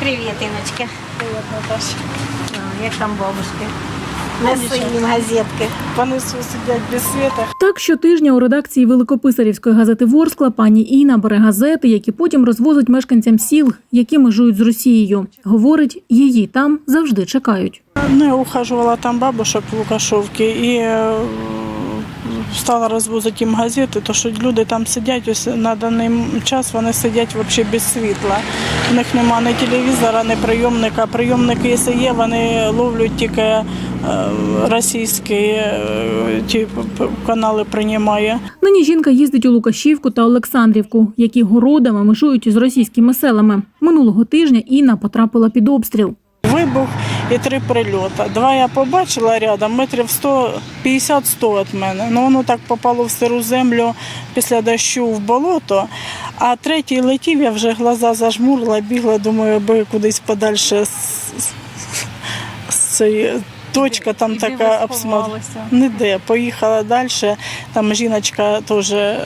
Привіт, Іночка. Привіт, Наташа. Як там бабушки? Неси їм газетки. Понесу сидять без світа. Так щотижня у редакції Великописарівської газети Ворскла пані Інна бере газети, які потім розвозить мешканцям сіл, які межують з Росією. Говорить, її там завжди чекають. Не ухажувала там бабушок в Лукашовці і е, стала розвозити їм газети, то що люди там сидять, ось на даний час вони сидять взагалі без світла. У них немає ні телевізора, ні прийомника. Прийомники, якщо є, вони ловлять тільки е, російські е, ті канали приймає. Нині жінка їздить у Лукашівку та Олександрівку, які городами межують із російськими селами. Минулого тижня Інна потрапила під обстріл. Вибух і три прильоти. Два я побачила рядом, метрів 150-100 від мене. Ну воно так попало в сиру землю після дощу в болото. А третій летів, я вже глаза зажмурила, бігла, думаю, аби кудись подальше з, з- з цієї точка там така обсматривала. Ніде. Поїхала далі. Там жіночка теж е,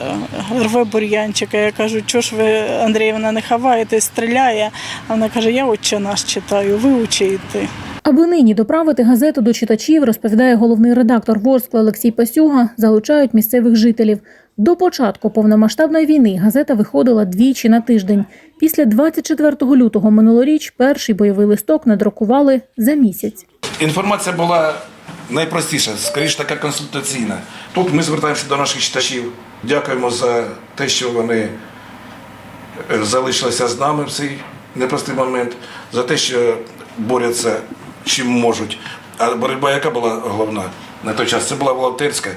рве бур'янчика. Я кажу, чого ж ви, Андріївна, не ховаєте, стріляє. А вона каже, я отче наш читаю, ви учите. Аби нині доправити газету до читачів, розповідає головний редактор Ворскла Олексій Пасюга, залучають місцевих жителів. До початку повномасштабної війни газета виходила двічі на тиждень. Після 24 лютого минулоріч перший бойовий листок надрукували за місяць. Інформація була найпростіша, скоріш така консультаційна. Тут ми звертаємося до наших читачів. Дякуємо за те, що вони е, залишилися з нами в цей непростий момент, за те, що борються чим можуть. А боротьба, яка була головна на той час, це була волонтерська.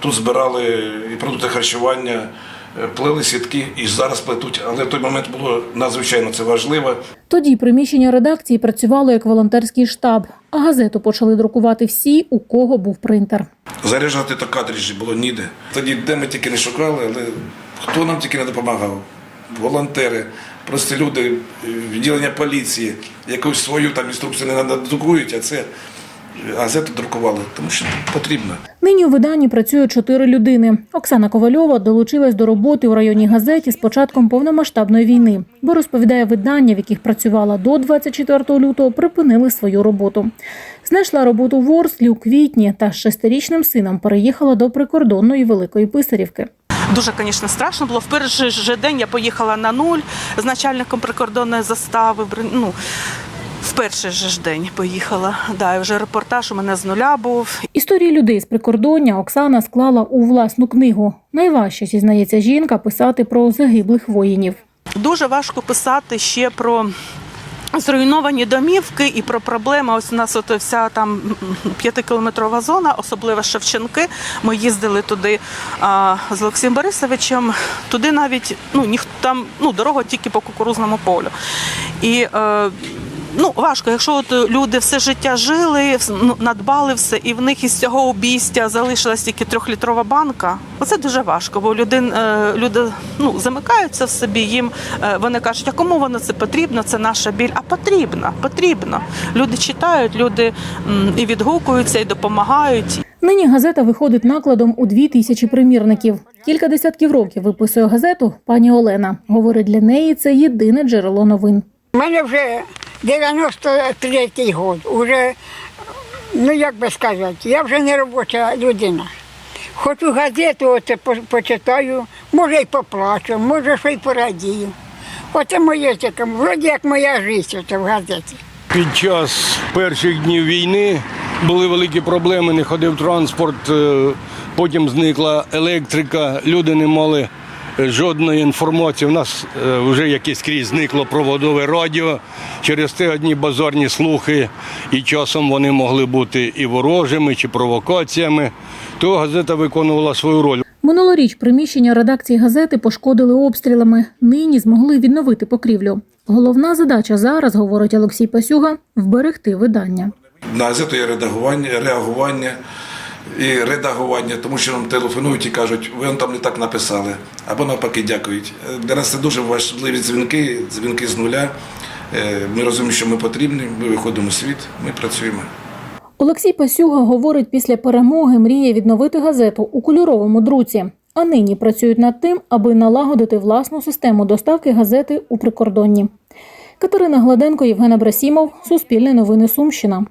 Тут збирали і продукти харчування, плели сітки і зараз плетуть. Але в той момент було надзвичайно це важливо. Тоді приміщення редакції працювало як волонтерський штаб, а газету почали друкувати всі, у кого був принтер. Заряджати то картриджі було ніде. Тоді де ми тільки не шукали, але хто нам тільки не допомагав? Волонтери, прості люди, відділення поліції, якусь свою там інструкцію не надрукують, а це газету друкували, тому що потрібно. Нині у виданні працює чотири людини. Оксана Ковальова долучилась до роботи у районній газеті з початком повномасштабної війни, бо розповідає видання, в яких працювала до 24 лютого, припинили свою роботу. Знайшла роботу в Ворслі у квітні та з шестирічним сином переїхала до прикордонної великої писарівки. Дуже, звісно, страшно було. В перший же день я поїхала на нуль з начальником прикордонної застави. Ну, перший же ж день поїхала. Да, і вже репортаж у мене з нуля був. Історії людей з прикордоння Оксана склала у власну книгу. Найважче зізнається жінка писати про загиблих воїнів. Дуже важко писати ще про. Зруйновані домівки і про проблеми. Ось у нас от вся там п'ятикілометрова зона, особливо Шевченки. Ми їздили туди а, з Олексієм Борисовичем. Туди навіть ну ніхто там ну дорога тільки по кукурузному полю. І е, ну важко, якщо от люди все життя жили, ну, надбали все, і в них із цього обійстя залишилась тільки трьохлітрова банка. Оце дуже важко, бо люди, е, люди ну, замикаються в собі. Їм е, вони кажуть, а кому воно це потрібно? Це наша біль. А потрібно, потрібно. Люди читають, люди і відгукуються, і допомагають. Нині газета виходить накладом у дві тисячі примірників. Кілька десятків років виписує газету пані Олена. Говорить, для неї це єдине джерело новин. У мене вже 93-й год. Уже, ну як би сказати, я вже не робоча людина. Хочу газету оце почитаю, може й поплачу, може що й порадію. Оце моє таке, вроді як моя життя в газеті. Під час перших днів війни були великі проблеми, не ходив транспорт, е, потім зникла електрика, люди не мали жодної інформації. У нас е, вже якесь скрізь зникло проводове радіо. Через те одні базарні слухи, і часом вони могли бути і ворожими, чи провокаціями. То газета виконувала свою роль. Минулоріч приміщення редакції газети пошкодили обстрілами. Нині змогли відновити покрівлю. Головна задача зараз, говорить Олексій Пасюга, вберегти видання. На газету є редагування, реагування і редагування, тому що нам телефонують і кажуть, ви там не так написали, або навпаки дякують. Е, Для нас це дуже важливі дзвінки, дзвінки з нуля. Е, Ми розуміємо, що ми потрібні, ми виходимо у світ, ми працюємо. Олексій Пасюга говорить, після перемоги мріє відновити газету у кольоровому друці. А нині працюють над тим, аби налагодити власну систему доставки газети у прикордонні. Катерина Гладенко, Євгена Брасімов, Суспільне новини Сумщина.